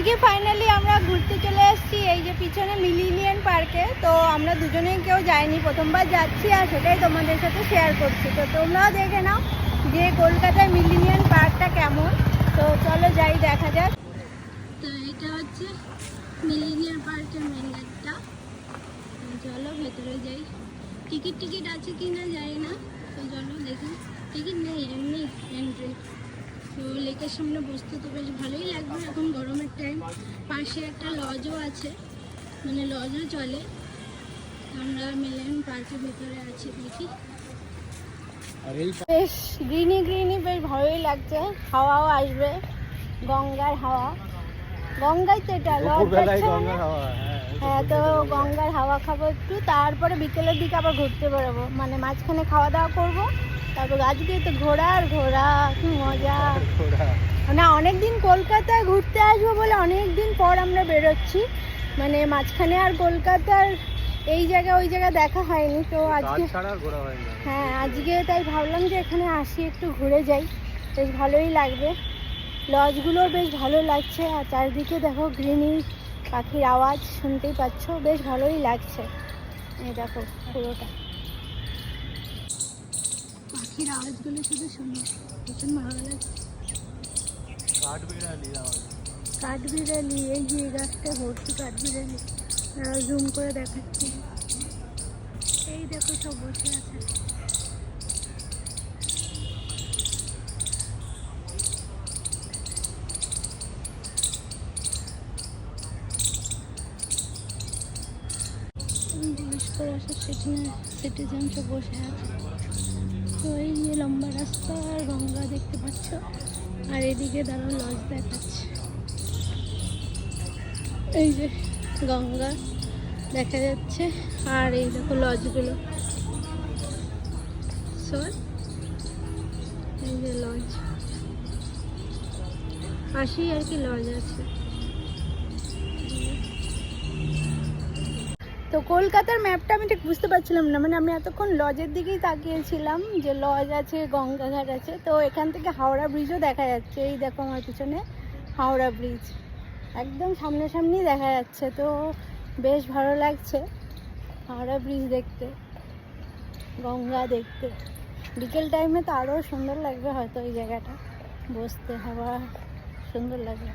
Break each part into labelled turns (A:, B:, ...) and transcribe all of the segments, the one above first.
A: আজকে ফাইনালি আমরা ঘুরতে চলে এসেছি এই যে পিছনে মিলিনিয়ান পার্কে তো আমরা দুজনেই কেউ যাইনি, প্রথমবার যাচ্ছি আর সেটাই তোমাদের সাথে শেয়ার করছি। তো তোমরাও দেখে নাও যে কলকাতায় মিলিনিয়ান পার্কটা কেমন। তো চলো যাই, দেখা যাক। তো এটা হচ্ছে মিলিনিয়ান পার্কের মেন গেটটা চলো ভেতরে যাই। টিকিট টিকিট আছে কি না জানি না। তো চলো দেখি। টিকিট নেই, এমনি এন্ট্রি তো লেকের সামনে বসতে তো বেশ ভালোই লাগবে। এখন গরমের টাইম পাশে একটা লজও আছে। মানে লজও চলে। আমরা মিলেন পার্কের ভেতরে আছি দেখি। বেশ গ্রিনি গ্রিনি বেশ ভালোই লাগছে। হাওয়াও আসবে। গঙ্গার হাওয়া। গঙ্গাই তো এটা লজ
B: হ্যাঁ
A: তো গঙ্গার হাওয়া খাব একটু তারপরে বিকেলের দিকে আবার ঘুরতে বেরোবো। মানে মাঝখানে খাওয়া দাওয়া করব তারপর আজকে তো ঘোরা আর ঘোরা কি মজা।
B: ঘোড়া
A: মানে অনেক কলকাতায় ঘুরতে আসব বলে অনেকদিন পর আমরা বেরোচ্ছি। মানে মাঝখানে আর কলকাতার এই জায়গা ওই জায়গা দেখা হয়নি তো আজকে
B: হয় না
A: হ্যাঁ আজকে তাই ভাবলাম যে এখানে আসি একটু ঘুরে যাই। বেশ ভালোই লাগবে। লজগুলো বেশ ভালো লাগছে আর চারিদিকে দেখো গ্রিনি পাখির আওয়াজ শুনতেই পাচ্ছ বেশ ভালোই লাগছে। এই দেখো পুরোটা। পাখির আওয়াজগুলো শুধু শুনে ভীষণ ভালো লাগছে।
B: কাঠ আওয়াজ।
A: কাঠবিড়ালি এই যে গাছটা ভর্তি কাঠবিড়ালি জুম করে দেখাচ্ছি। এই দেখো সব বসে আছে। প্রশাসন সিটিজেন সব বসে আছে। তো এই যে লম্বা রাস্তা আর গঙ্গা দেখতে পাচ্ছ। আর এদিকে দাঁড়ানো লজ দেখাচ্ছে। এই যে গঙ্গা দেখা যাচ্ছে। আর এই দেখো লজগুলো সর এই যে লজ পাশেই আর কি লজ আছে। তো কলকাতার ম্যাপটা আমি ঠিক বুঝতে পারছিলাম না। মানে আমি এতক্ষণ লজের দিকেই তাকিয়েছিলাম যে লজ আছে, গঙ্গাঘাট আছে। তো এখান থেকে হাওড়া ব্রিজও দেখা যাচ্ছে। এই দেখো আমার পিছনে হাওড়া ব্রিজ একদম সামনাসামনি দেখা যাচ্ছে। তো বেশ ভালো লাগছে হাওড়া ব্রিজ দেখতে, গঙ্গা দেখতে। বিকেল টাইমে তো আরও সুন্দর লাগবে হয়তো এই জায়গাটা। বসতে, হাওয়া, সুন্দর লাগবে।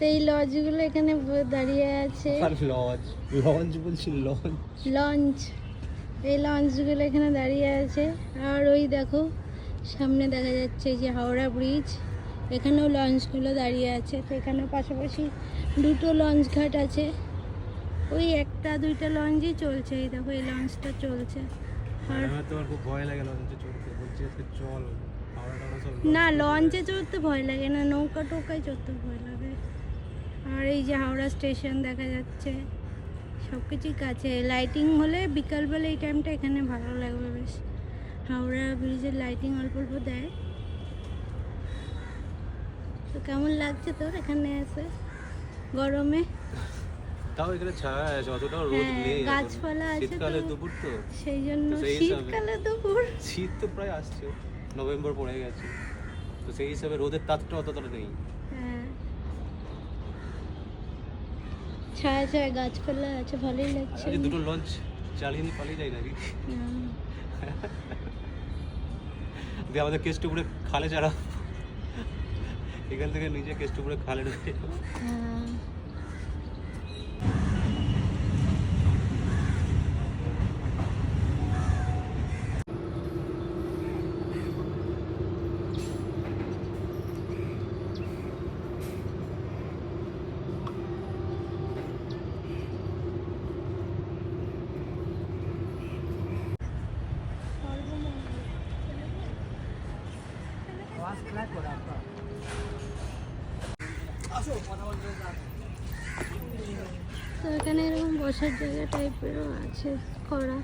A: তো এই লজগুলো এখানে দাঁড়িয়ে আছে।
B: লজ লঞ্চ বলছি লঞ্চ
A: লঞ্চ এই লঞ্চগুলো এখানে দাঁড়িয়ে আছে। আর ওই দেখো সামনে দেখা যাচ্ছে যে হাওড়া ব্রিজ এখানেও লঞ্চগুলো দাঁড়িয়ে আছে। তো এখানেও পাশাপাশি দুটো লঞ্চ ঘাট আছে। ওই একটা দুইটা লঞ্চই চলছে। এই দেখো এই লঞ্চটা চলছে। আর
B: তোমার খুব ভয় লাগে লঞ্চে চড়তে। বলছি চল হাওড়া টাওড়া সব
A: না লঞ্চে চড়তে ভয় লাগে না নৌকা টোকায় চড়তে ভয় লাগে। আর এই যে হাওড়া স্টেশন দেখা যাচ্ছে সব কিছুই কাছে। লাইটিং হলে বিকালবেলা এই টাইমটা এখানে ভালো লাগবে বেশ। হাওড়া ব্রিজের লাইটিং অল্প অল্প দেয়। তো কেমন লাগছে তোর এখানে এসে? গরমে?
B: তাও এখানে ছায়া আছে অতটাও রোদ
A: হ্যাঁ,
B: নেই
A: গাছপালা আছে
B: শীতকালে দুপুর তো।
A: সেই জন্য শীতকালে দুপুর।
B: শীত তো প্রায় আসছে নভেম্বর পড়ে গেছে। তো সেই হিসাবে রোদের তাপটা অতটা নেই।
A: হ্যাঁ ছায়া ছায়া গাছপালা আছে ভালোই লাগছে।
B: দুটো লঞ্চ চালিয়ে নিয়ে পালিয়ে যায় নাকি? দিয়ে আমাদের কেষ্টপুরে খালে ছাড়া। এখান থেকে নিজে কেষ্টপুরে খালে ঢুকে
A: তো এখানে এরকম বসার জায়গা টাইপেরও আছে করা।